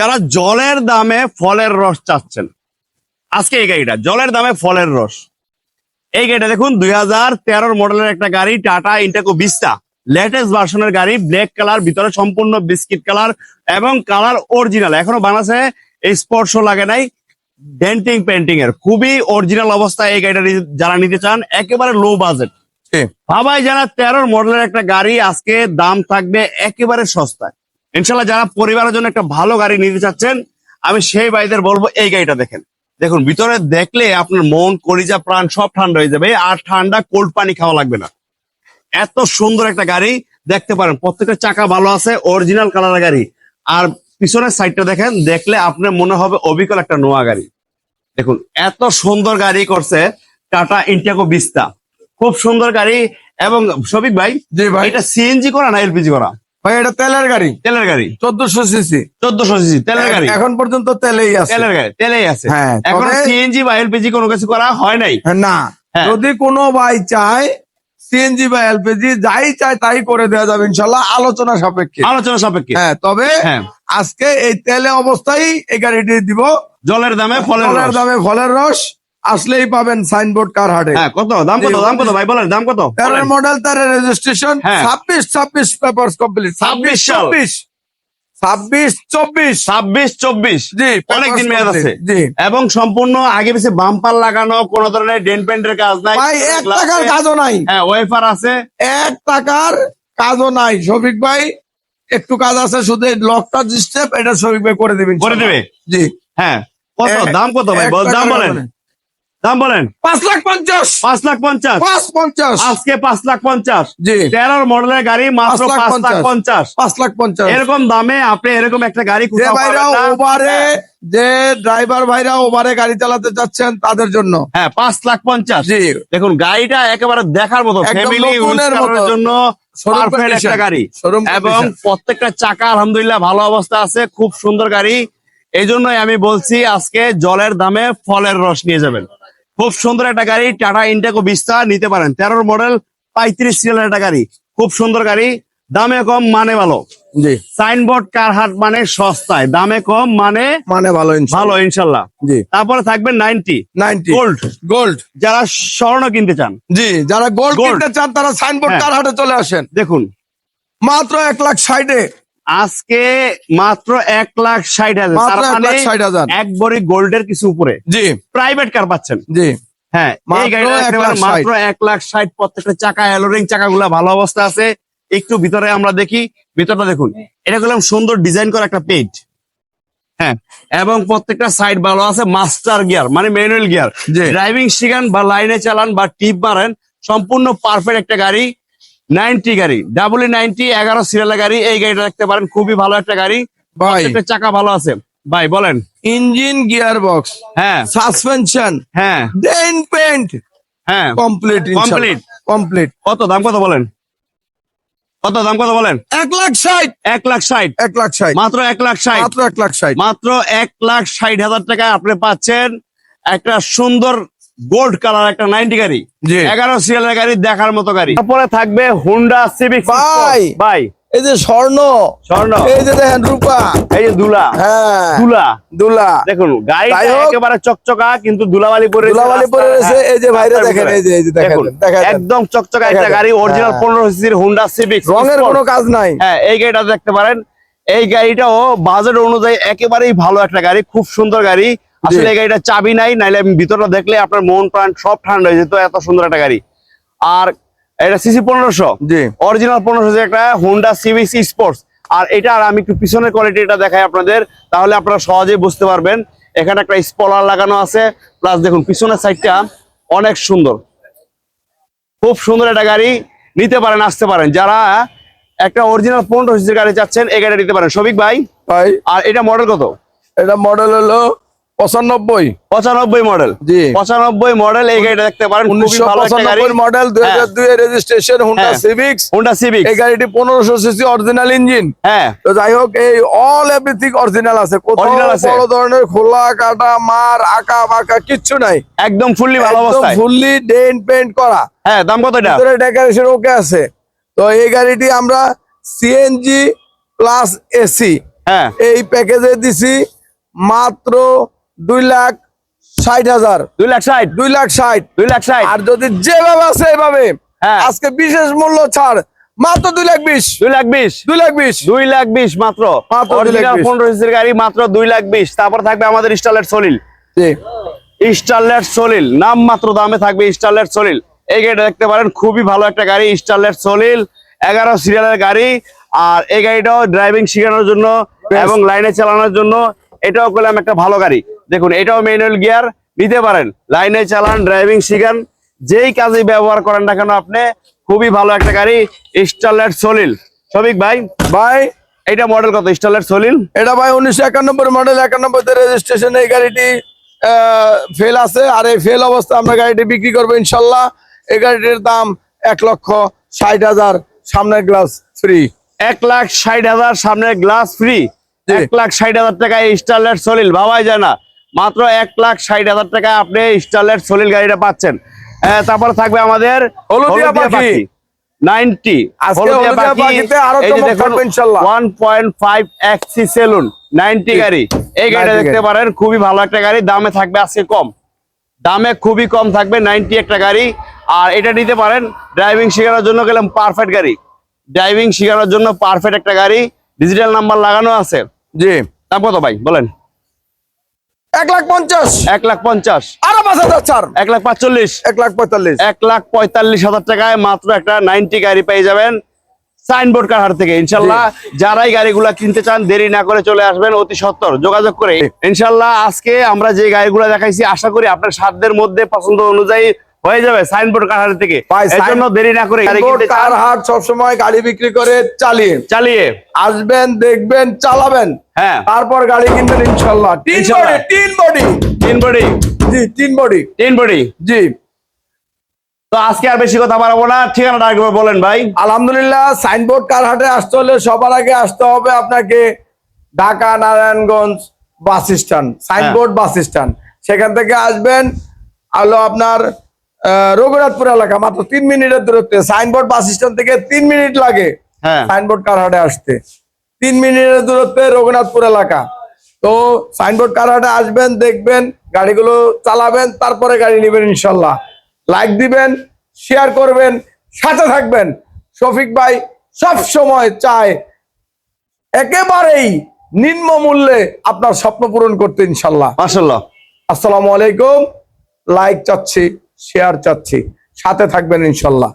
যারা জলের দামে ফলের রস চাচ্ছেন। আজকে এই গাড়িটা জলের দামে ফলের রস। এই গাড়িটা দেখুন দুই হাজার তেরোর মডেলের একটা গাড়ি টাটা ইন্টাকো বিস্তা লেটেস্ট ভার্সনের গাড়ি ব্ল্যাক কালার ভিতরে সম্পূর্ণ বিস্কিট কালার এবং কালার অরিজিনাল এখনও বানাসে এই স্পর্শ লাগে নাই। ডেন্টিং পেন্টিং এর। খুবই অরিজিনাল অবস্থায় এই গাড়িটা যারা নিতে চান একেবারে লো বাজেট। ভাবাই যারা তেরোর মডেলের একটা গাড়ি আজকে দাম থাকবে একেবারে সস্তায়। ইনশাল্লাহ যারা পরিবারের জন্য একটা ভালো গাড়ি নিতে চাচ্ছেন আমি সেই ভাইদের বলব এই গাড়িটা দেখেন। দেখুন ভিতরে দেখলে আপনার মন কলিজা প্রাণ সব ঠান্ডা হয়ে যাবে আর ঠান্ডা কোল্ড পানি খাওয়া লাগবে না। এত সুন্দর একটা গাড়ি দেখতে পারেন প্রত্যেকটা চাকা ভালো আছে অরিজিনাল কালারের গাড়ি। আর পিছনের সাইডটা দেখেন দেখলে আপনার মনে হবে অবিকল একটা নোয়া গাড়ি। দেখুন এত সুন্দর গাড়ি করছে টাটা ইন্টিয়াকো বিস্তা খুব সুন্দর গাড়ি এবং জি ভাই। এটা সিএনজি করা না এলপিজি করা? ভাই এটা তেলের গাড়ি। তেলের গাড়ি। চোদ্দশো সিসি। চোদ্দশো সিসি তেলের গাড়ি। এখন পর্যন্ত তেলেই আছে। তেলের গাড়ি তেলেই আছে। হ্যাঁ, এখন সিএনজি বা এলপিজি কোনো কিছু করা হয় নাই? না। হ্যাঁ। যদি কোনো ভাই চায় সিএনজি বা এলপিজি যাই চায় তাই করে দেওয়া যাবে ইনশাল্লাহ আলোচনা সাপেক্ষে। আলোচনা সাপেক্ষে। হ্যাঁ তবে হ্যাঁ। আজকে এই তেলে অবস্থায় এই গাড়িটি দিব। জলের দামে ফলের দামে ফলের রস। আসলেই পাবেন সাইনবোর্ড কার হাটে। হ্যাঁ কত? দাম কত? দাম কত? ভাই বলেন দাম কত? বলেন। মডেল তেরো রেজিস্ট্রেশন হ্যাঁ। ছাব্বিশ ছাব্বিশ পেপার কমপ্লিট 26 সাল। চব্বিশ। ছাব্বিশ চব্বিশ। ছাব্বিশ চব্বিশ। জি অনেক দিন মেয়াদ আছে। জি। এবং সম্পূর্ণ আগে পিছিয়ে বাম্পার লাগানো কোন ধরনের ডেন্ট পেন্টের কাজ নাই। ভাই এক টাকার কাজও নাই। হ্যাঁ ওয়েফার আছে। এক টাকার কাজও নাই। শফিক ভাই একটু কাজ আছে শুধু লকটা স্টেপ এটা শফিক ভাই করে দেবেন করে দেবে? জি। হ্যাঁ। কত? দাম কত ভাই? বল দাম বলেন। দাম বলেন? পাঁচ লাখ পঞ্চাশ। পাঁচ লাখ পঞ্চাশ। পাঁচ পঞ্চাশ। আজকে পাঁচ লাখ পঞ্চাশ। জি। তেরোর মডেলের গাড়ি মাত্র পাঁচ লাখ পঞ্চাশ। পাঁচ লাখ পঞ্চাশ। এরকম দামে আপনি এরকম একটা গাড়ি যে ভাইরা ওভারে যে ড্রাইভার ভাইরা ওভারে গাড়ি চালাতে চাচ্ছেন তাদের জন্য। হ্যাঁ পাঁচ লাখ পঞ্চাশ। জি। দেখুন গাড়িটা একেবারে দেখার মতো ফ্যামিলি জন্য। একটা গাড়ি। এবং প্রত্যেকটা চাকা আলহামদুলিল্লাহ ভালো অবস্থা আছে খুব সুন্দর গাড়ি। এই জন্যই আমি বলছি আজকে জলের দামে ফলের রস নিয়ে যাবেন। খুব সুন্দর একটা গাড়ি টাটা ইন্টাকো বিস্তা নিতে পারেন। তেরোর মডেল পঁয়ত্রিশ সিলের একটা গাড়ি। খুব সুন্দর গাড়ি দামে কম মানে ভালো। জি। সাইনবোর্ড কার হাট মানে সস্তায়। দামে কম মানে মানে ভালো। ভালো ইনশাল্লাহ। জি। তারপরে থাকবে নাইনটি। নাইনটি। গোল্ড গোল্ড যারা স্বর্ণ কিনতে চান। জি যারা গোল্ড। কিনতে চান তারা সাইনবোর্ড হ্যাঁ। কার হাটে চলে আসেন। দেখুন। মাত্র এক লাখ ষাটে। আজকে মাত্র এক লাখ ষাট হাজার। এক মানে লাখ ষাট হাজার। এক বড়ি গোল্ডের কিছু উপরে। জি। প্রাইভেট কার পাচ্ছেন। জি। হ্যাঁ মাত্র এক লাখ ষাট। প্রত্যেকটা চাকা অ্যালোরিং চাকাগুলো ভালো অবস্থা আছে। একটু ভিতরে আমরা দেখি ভিতরটা দেখুন। এটা করলাম সুন্দর ডিজাইন করা একটা পেট হ্যাঁ এবং প্রত্যেকটা সাইড ভালো আছে মাস্টার গিয়ার মানে ম্যানুয়াল গিয়ার ড্রাইভিং শিখান বা লাইনে চালান বা টিপ মারেন সম্পূর্ণ পারফেক্ট একটা গাড়ি। নাইনটি গাড়ি। ডাবল নাইনটি এগারো সিরিয়ালের গাড়ি। এই গাড়িটা দেখতে পারেন খুবই ভালো একটা গাড়ি। ভাই। চাকা ভালো আছে। ভাই বলেন। ইঞ্জিন গিয়ার বক্স হ্যাঁ। সাসপেনশন হ্যাঁ। ডেন পেন্ট হ্যাঁ। কমপ্লিট কমপ্লিট কমপ্লিট কত দাম কত বলেন? কত দাম কত বলেন? এক লাখ ষাট। এক লাখ ষাট। এক লাখ ষাট। মাত্র এক লাখ ষাট। মাত্র এক লাখ ষাট। মাত্র এক লাখ ষাট হাজার টাকায় আপনি পাচ্ছেন একটা সুন্দর গোল্ড কালার একটা নাইনটি গাড়ি। জি। এগারো সিরিয়ালের গাড়ি দেখার মতো গাড়ি। তারপরে থাকবে হুন্ডা সিভিক ভাই। ভাই। এই যে স্বর্ণ। স্বর্ণ। এই যে দেখেন রূপা। এই যে দুলা। হ্যাঁ। দুলা। দুলা। দেখুন যাই একেবারে চকচকা কিন্তু দুলাবালি পরে দুলাবালি পরে রয়েছে। এই যে ভাইরা দেখেন এই যে এই যে দেখেন একদম চকচকা একটা গাড়ি অরিজিনাল হ্যাঁ। পনেরো সিসির হুন্ডা সিভিক রঙের কোনো কাজ নাই। হ্যাঁ এই গাড়িটা দেখতে পারেন। এই গাড়িটাও বাজেট অনুযায়ী একেবারেই ভালো একটা গাড়ি খুব সুন্দর গাড়ি। আসলে এই গাড়িটা চাবি নাই নাইলে আমি ভিতরটা দেখলে আপনার মন প্রাণ সব ঠান্ডা হয়ে যেত এত সুন্দর একটা গাড়ি। আর এটা সিসি পনেরোশো জি। অরিজিনাল পনেরোশো একটা হোন্ডা সিভিসি স্পোর্টস আর এটা আর আমি একটু পিছনের কোয়ালিটি এটা দেখাই আপনাদের তাহলে আপনারা সহজেই বুঝতে পারবেন। এখানে একটা স্পলার লাগানো আছে প্লাস দেখুন পিছনের সাইডটা অনেক সুন্দর। খুব সুন্দর একটা গাড়ি নিতে পারেন আসতে পারেন। যারা একটা অরিজিনাল পনেরো গাড়ি চাচ্ছেন এই গাড়ি নিতে পারেন। সবিক ভাই ভাই। আর এটা মডেল কত? এটা মডেল হলো পঁচানব্বই। পঁচানব্বই মডেল জি। পঁচানব্বই মডেল এই গাড়িটা দেখতে পারেন উনিশশো ভালো পঁচানব্বই মডেল দুই হাজার দুই রেজিস্ট্রেশন হুন্ডা হ্যাঁ। সিভিক্স হুন্ডা সিভিক এই গাড়িটি পনেরোশো সিসি অরিজিনাল ইঞ্জিন হ্যাঁ। তো যাই হোক এই অল এভরিথিং অরিজিনাল আছে। কোথাও। বড় ধরনের খোলা কাটা মার আঁকা বাঁকা কিচ্ছু নাই। একদম ফুললি ভালো অবস্থায়। ফুললি ডেন্ট পেন্ট করা। হ্যাঁ দাম কত এটা? ডেকোরেশন ওকে আছে। তো এই গাড়িটি আমরা সিএনজি প্লাস এসি হ্যাঁ। এই প্যাকেজে দিছি মাত্র দুই লাখ ষাট হাজার দুই লাখ ষাট দুই লাখ ষাট দুই লাখ ষাট আর যদি যেভাবে আছে এভাবে হ্যাঁ। আজকে বিশেষ মূল্য ছাড় মাত্র দুই লাখ বিশ দুই লাখ বিশ দুই লাখ বিশ দুই লাখ বিশ মাত্র পনেরো সিসির গাড়ি মাত্র দুই লাখ বিশ তারপর থাকবে আমাদের স্টারলেট সলিল স্টারলেট সলিল নাম মাত্র দামে থাকবে স্টারলেট সলিল এই গাড়িটা দেখতে পারেন খুবই ভালো একটা গাড়ি স্টারলেট সলিল এগারো সিরিয়ালের গাড়ি আর এই গাড়িটাও ড্রাইভিং শেখানোর জন্য এবং লাইনে চালানোর জন্য এটাও করলাম একটা ভালো গাড়ি দেখুন এটাও ম্যানুয়াল গিয়ার নিতে পারেন। লাইনে চালান ড্রাইভিং শিখান যেই কাজে ব্যবহার করেন না কেন আপনি খুবই ভালো একটা গাড়ি স্টারলেট সলিল সবিক ভাই ভাই এটা মডেল কত? স্টারলেট সলিল এটা ভাই উনিশশো একানব্বই মডেল একানব্বই রেজিস্ট্রেশন এই গাড়িটি ফেল আছে। আর এই ফেল অবস্থা আমরা গাড়িটি বিক্রি করব ইনশাল্লাহ। এই গাড়িটির দাম এক লক্ষ ষাট হাজার সামনের গ্লাস ফ্রি এক লাখ ষাট হাজার সামনের গ্লাস ফ্রি এক লাখ ষাট হাজার টাকায় স্টারলেট সলিল ভাবাই যায় না। মাত্র এক লাখ ষাট হাজার টাকা আপনি স্টারলেট সলিল গাড়িটা পাচ্ছেন। তারপর থাকবে আমাদের হলদিয়া পাখি। নাইনটি। ওয়ান পয়েন্ট ফাইভ এক্সি সেলুন নাইনটি গাড়ি। এই গাড়িটা দেখতে পারেন খুবই ভালো একটা গাড়ি দামে থাকবে আজকে কম। দামে খুবই কম থাকবে নাইনটি একটা গাড়ি। আর এটা নিতে পারেন ড্রাইভিং শেখানোর জন্য গেলাম পারফেক্ট গাড়ি। ড্রাইভিং শেখানোর জন্য পারফেক্ট একটা গাড়ি। ডিজিটাল নাম্বার লাগানো আছে। জি। দাম কত ভাই? বলেন। এক লাখ পঞ্চাশ। এক লাখ পঞ্চাশ। আরও পাঁচ হাজার চার এক লাখ পাঁচচল্লিশ। এক লাখ পঁয়তাল্লিশ। এক লাখ পঁয়তাল্লিশ হাজার টাকায় মাত্র একটা নাইনটি গাড়ি পেয়ে যাবেন সাইনবোর্ড থেকে। ইনশাল্লাহ যারাই গাড়িগুলা কিনতে চান দেরি না করে চলে আসবেন অতি সত্তর। যোগাযোগ করে। ইনশাল্লাহ আজকে আমরা যে গাড়িগুলো দেখাইছি আশা করি আপনার সাধ্যের মধ্যে পছন্দ অনুযায়ী হয়ে যাবে সাইনবোর্ড কাহার থেকে। ভাই, এর জন্য sign- দেরি না করে গাড়ি কিনতে চান, কার সবসময় গাড়ি বিক্রি করে চালিয়ে। চালিয়ে। আসবেন দেখবেন চালাবেন। হ্যাঁ। তারপর গাড়ি কিনবেন ইনশাল্লাহ। তিন বডি তিন বডি তিন বডি জি তিন বডি তিন বডি জি। তো আজকে আর বেশি কথা বাড়াবো না। ঠিকানাটা একবার বলেন ভাই। আলহামদুলিল্লাহ সাইনবোর্ড কারহাটে আসতে হলে সবার আগে আসতে হবে আপনাকে Dhaka Narayanganj bus stand signboard bus stand সেখান থেকে আসবেন হলো আপনার রঘুনাথপুর এলাকা মাত্র তিন মিনিটের দূরত্বে। সাইনবোর্ড বাস স্ট্যান্ড থেকে তিন মিনিট লাগে। হ্যাঁ। সাইনবোর্ড কার হাটে আসতে? তিন মিনিটের দূরত্বে রঘুনাথপুর এলাকা। তো সাইনবোর্ড কার হাটে আসবেন দেখবেন গাড়িগুলো চালাবেন তারপরে গাড়ি নেবেন ইনশাল্লাহ। লাইক দিবেন শেয়ার করবেন সাথে থাকবেন। শফিক ভাই সব সময় চায় একেবারেই নিম্ন মূল্যে আপনার স্বপ্ন পূরণ করতে ইনশাল্লাহ। মাসাল্লাহ আসসালামু আলাইকুম। লাইক চাচ্ছি। শেয়ার চাচ্ছি। সাথে থাকবেন ইনশাল্লাহ।